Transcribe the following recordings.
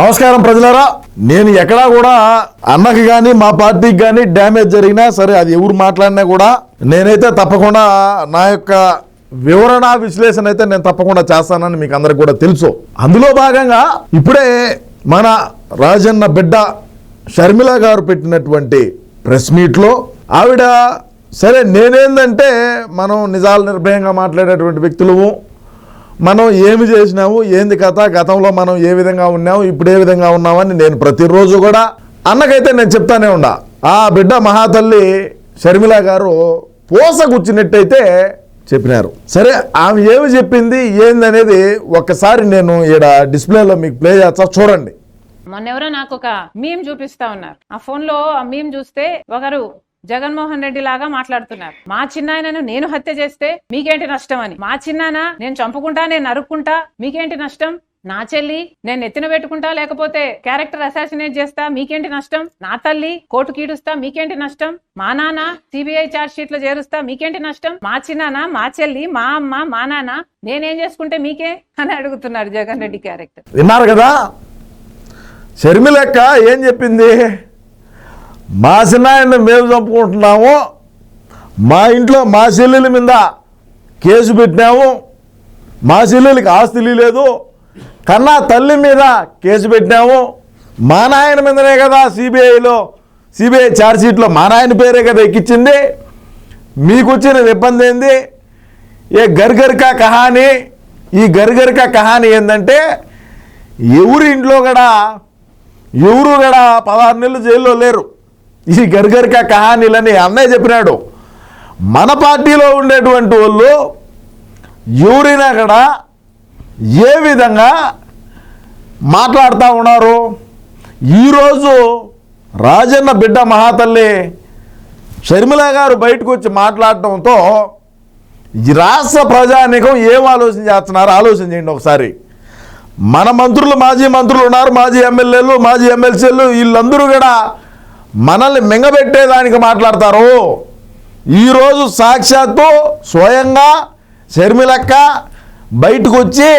నమస్కారం ప్రజలారా. నేను ఎక్కడా కూడా అన్నకి కానీ మా పార్టీకి కానీ డ్యామేజ్ జరిగినా సరే అది ఎవరు మాట్లాడినా కూడా నేనైతే తప్పకుండా నా యొక్క వివరణ విశ్లేషణ అయితే నేను తప్పకుండా చేస్తానని మీకు అందరికి కూడా తెలుసు. అందులో భాగంగా ఇప్పుడే మన రాజన్న బిడ్డ షర్మిల గారు పెట్టినటువంటి ప్రెస్ మీట్లో ఆవిడ సరే నేనేందంటే మనం నిజాలు నిర్భయంగా మాట్లాడేటువంటి వ్యక్తులము. మనం ఏమి చేసినాము? ఏంది కథ? గతంలో మనం ఏ విధంగా ఉన్నాము? ఇప్పుడు ఏ విధంగా ఉన్నామని నేను ప్రతిరోజు కూడా అన్నకైతే నేను చెప్తానే ఉండా ఆ బిడ్డ మహాతల్లి షర్మిల గారు పోసగుచ్చినట్టయితే చెప్పినారు. సరే ఆమె ఏమి చెప్పింది? ఏందనేది ఒక్కసారి నేను ఈడ డిస్ప్లేలో మీకు ప్లే చేస్తా చూడండి. మొన్నెవరో నాకు ఒక మీమ్ చూపిస్తా ఉన్నారు. ఆ ఫోన్లో ఆ మీమ్ చూస్తే ఒకరు జగన్మోహన్ రెడ్డి లాగా మాట్లాడుతున్నారు. మా చిన్నాయనను నేను హత్య చేస్తే మీకేంటి నష్టం అని? మా చిన్నాయన నేను చంపుకుంటా నేను నరుక్కుంటా మీకేంటి నష్టం? నా చెల్లి నేను ఎత్తిన పెట్టుకుంటా లేకపోతే క్యారెక్టర్ అసాసినేట్ చేస్తా మీకేంటి నష్టం? నా తల్లి కోర్టు కీడుస్తా మీకేంటి నష్టం? మా నాన్న సిబిఐ చార్జ్ షీట్లో చేరుస్తా మీకేంటి నష్టం? మా చిన్నాన్న మా చెల్లి మా అమ్మ మా నాన్న నేనేం చేసుకుంటే మీకే అని అడుగుతున్నారు జగన్ రెడ్డి క్యారెక్టర్. విన్నారు కదా? షర్మిలక్క ఏం చెప్పింది? మా చిన్నాయన్ని మేము చంపుకుంటున్నాము మా ఇంట్లో మా చెల్లెల మీద కేసు పెట్టినాము మా చెల్లెలకి ఆస్తి లేదు కన్నా తల్లి మీద కేసు పెట్టినాము మా నాయన మీదనే కదా సిబిఐలో సిబిఐ ఛార్జ్షీట్లో మా నాయన పేరే కదా ఎక్కించింది మీకు వచ్చిన ఇబ్బంది ఏంది? ఏ గర్గర్కా కహాని ఈ గర్గర్కా కహాని ఏంటంటే ఎవరి ఇంట్లో కూడా ఎవరు కూడా పదహారు నెలలు జైల్లో లేరు. ఈ గర్గర్కా కహానీలని అన్నయ్య చెప్పినాడు. మన పార్టీలో ఉండేటువంటి వాళ్ళు ఎవరైనా కూడా ఏ విధంగా మాట్లాడుతూ ఉన్నారు? ఈరోజు రాజన్న బిడ్డ మహాతల్లి షర్మిల గారు బయటకు వచ్చి మాట్లాడటంతో ఈ రాష్ట్ర ప్రజానికం ఏం ఆలోచన చేస్తున్నారు? ఆలోచన చేయండి ఒకసారి. మన మంత్రులు మాజీ మంత్రులు ఉన్నారు. మాజీ ఎమ్మెల్యేలు మాజీ ఎమ్మెల్సీలు వీళ్ళందరూ కూడా మనల్ని మింగబెట్టేదానికి మాట్లాడతారు. ఈరోజు సాక్షాత్తు స్వయంగా షర్మిలక్క బయటకు వచ్చి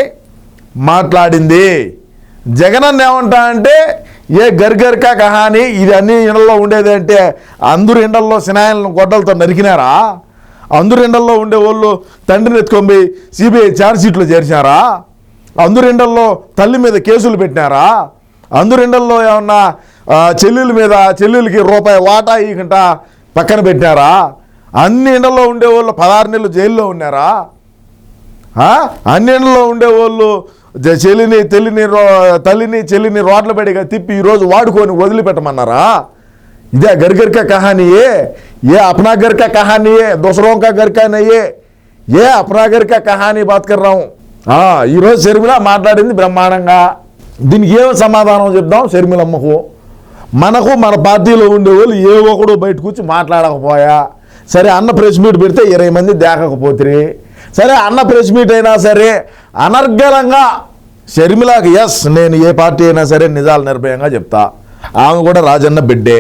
మాట్లాడింది. జగనన్న ఏమంటా అంటే ఏ గర్గర్కా కహాని ఇది అన్ని ఇండల్లో ఉండేది అంటే అందరు ఇండల్లో సినాయలను గొడ్డలతో నరికినారా? అందరు ఇండల్లో ఉండే వాళ్ళు తండ్రిని ఎత్తుకొని సిబిఐ ఛార్జ్షీట్లో చేర్చారా అందరు ఇండల్లో తల్లి మీద కేసులు పెట్టినారా? అందరు ఇండల్లో ఏమన్నా చెల్లెళ్ళ మీద చెల్లెలకి రూపాయి వాటా ఇకంట పక్కన పెట్టారా? అన్ని ఎండల్లో ఉండేవాళ్ళు పదహారు నెలలు జైల్లో ఉన్నారా? అన్ని ఎండల్లో ఉండేవాళ్ళు చెల్లిని తెల్లిని తల్లిని చెల్లిని రోడ్ల బడిగా తిప్పి ఈరోజు వాడుకొని వదిలిపెట్టమన్నారా? ఇదే గర్గర్క కహానియే ఏ? అప్నా గర్క కహానియే దూసరోం కా ఏ? అప్నా గర్క కహానీ బాత్కర్రాము ఈరోజు షర్మిల మాట్లాడింది బ్రహ్మాండంగా. దీనికి ఏం సమాధానం చెప్దాం శర్మిలమ్మకు? మనకు మన పార్టీలో ఉండేవాళ్ళు ఏ ఒకడు బయటకు వచ్చి మాట్లాడకపోయా. సరే అన్న ప్రెస్ మీట్ పెడితే ఇరవై మంది దేకకపోతే సరే అన్న ప్రెస్ మీట్ అయినా సరే అనర్గళంగా షర్మిలాకి ఎస్ నేను ఏ పార్టీ అయినా సరే నిజాలు నిర్భయంగా చెప్తా. ఆమె కూడా రాజన్న బిడ్డే.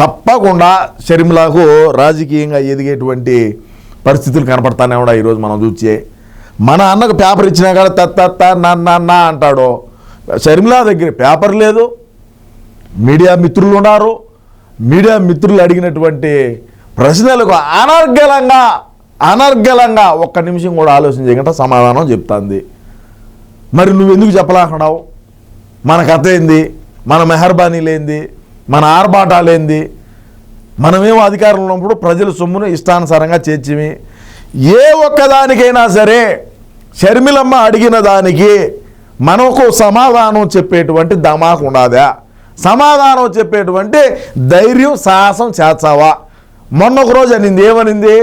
తప్పకుండా షర్మిలాకు రాజకీయంగా ఎదిగేటువంటి పరిస్థితులు కనపడతానే కూడా ఈరోజు మనం చూచే. మన అన్నకు పేపర్ ఇచ్చినా కూడా తత్త నాన్న అంటాడు. షర్మిలా దగ్గర పేపర్ లేదు. మీడియా మిత్రులు ఉన్నారు. మీడియా మిత్రులు అడిగినటువంటి ప్రశ్నలకు అనర్గలంగా అనర్గలంగా ఒక్క నిమిషం కూడా ఆలోచన చేయకుండా సమాధానం చెప్తాంది. మరి నువ్వు ఎందుకు చెప్పలేకున్నావు మన కథ ఏంది? మన మెహర్బానీలేంది మన ఆర్భాటాలేంది మనమేమో అధికారంలో ఉన్నప్పుడు ప్రజల సొమ్మును ఇష్టానుసారంగా చేర్చిమి? ఏ ఒక్కదానికైనా సరే షర్మిలమ్మ అడిగిన దానికి మనకు సమాధానం చెప్పేటువంటి దమాకు ఉండదా సమాధానం చెప్పేటువంటి ధైర్యం సాహసం చేర్చావా మొన్న ఒక రోజు అనింది ఏమనింది?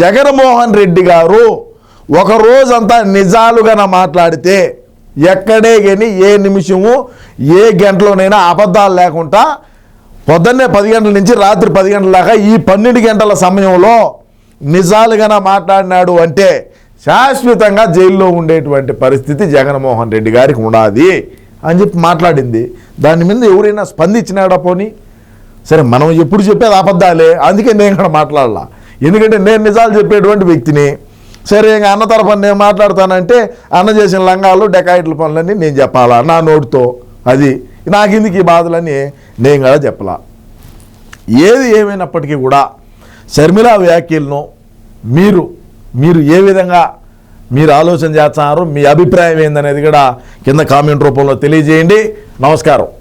జగన్మోహన్ రెడ్డి గారు ఒక రోజంతా నిజాలుగా మాట్లాడితే ఎక్కడే కానీ ఏ నిమిషము ఏ గంటలోనైనా అబద్ధాలు లేకుండా పొద్దున్నే పది గంటల నుంచి రాత్రి పది గంటల దాకా ఈ పన్నెండు గంటల సమయంలో నిజాలుగా మాట్లాడినాడు అంటే శాశ్వతంగా జైల్లో ఉండేటువంటి పరిస్థితి జగన్మోహన్ రెడ్డి గారికి ఉండాది అని చెప్పి మాట్లాడింది. దాని మీద ఎవరైనా స్పందించినాడా పోనీ? సరే మనం ఎప్పుడు చెప్పేది అబద్ధాలే అందుకే నేను కూడా మాట్లాడాల. ఎందుకంటే నేను నిజాలు చెప్పేటువంటి వ్యక్తిని. సరే ఇంకా అన్న తరఫున నేను మాట్లాడతానంటే అన్న చేసిన లంగాలు డెకాయిట్ల పనులన్నీ నేను చెప్పాలా? నా నోటితో. అది నాకెందుకు ఈ బాధలని నేను కూడా చెప్పలా. ఏది ఏమైనప్పటికీ కూడా షర్మిల వ్యాఖ్యలను మీరు మీరు ఏ విధంగా మీరు ఆలోచన చేస్తున్నారు మీ అభిప్రాయం ఏందనేది కూడా కింద కామెంట్ రూపంలో తెలియజేయండి. నమస్కారం.